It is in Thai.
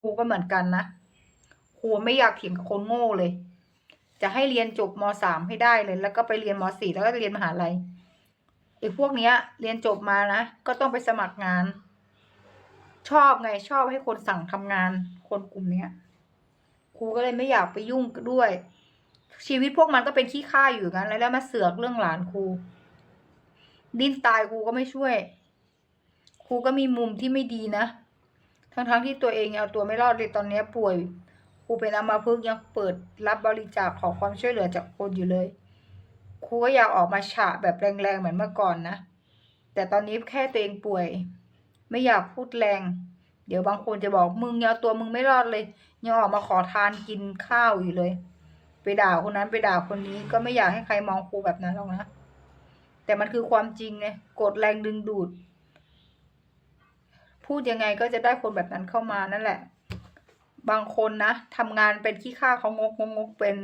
ครูก็เหมือนกันนะครูไม่อยากเถียงกับคนโง่เลย จะให้เรียนจบมสามให้ได้เลย แล้วก็ไปเรียนมสี่แล้วก็เรียนมหาลัยไอ้พวกเนี้ย เรียนจบมานะก็ต้องไปสมัครงาน ชอบไงชอบให้คนสั่งทำงาน คนกลุ่มเนี้ยครูก็เลยไม่อยากไปยุ่งด้วย ชีวิตพวกมันก็เป็นขี้ข้าอยู่กันแล้วแล้วมาเสือกเรื่องหลานครูดิ้นตายครูก็ไม่ช่วยครูก็มีมุมที่ไม่ดีนะ ทั้งๆที่ตัวเองเอาตัวไม่รอดเลยตอนนี้ป่วยครูเป็นอัมพฤกยังเปิดรับบริจาคขอความช่วยเหลือจากคนอยู่เลยครูก็อยากออกมาฉะแบบแรงๆเหมือนเมื่อก่อนนะ แต่ตอนนี้แค่ตัวเองป่วย ไม่อยากพูดแรง เดี๋ยวบางคนจะบอกมึงยังเอาตัวมึงไม่รอดเลย ยังออกมาขอทานกินข้าวอยู่เลย ไปด่าคนนั้นไปด่าคนนี้ก็ไม่อยากให้ใครมองครูแบบนั้นหรอกนะ แต่มันคือความจริงไงกดแรงดึงดูด พูดยังไงก็จะได้คนแบบนั้นเข้ามานั่นแหละ บางคนนะทำงานเป็นขี้ข้าเขางกงกงกเป็น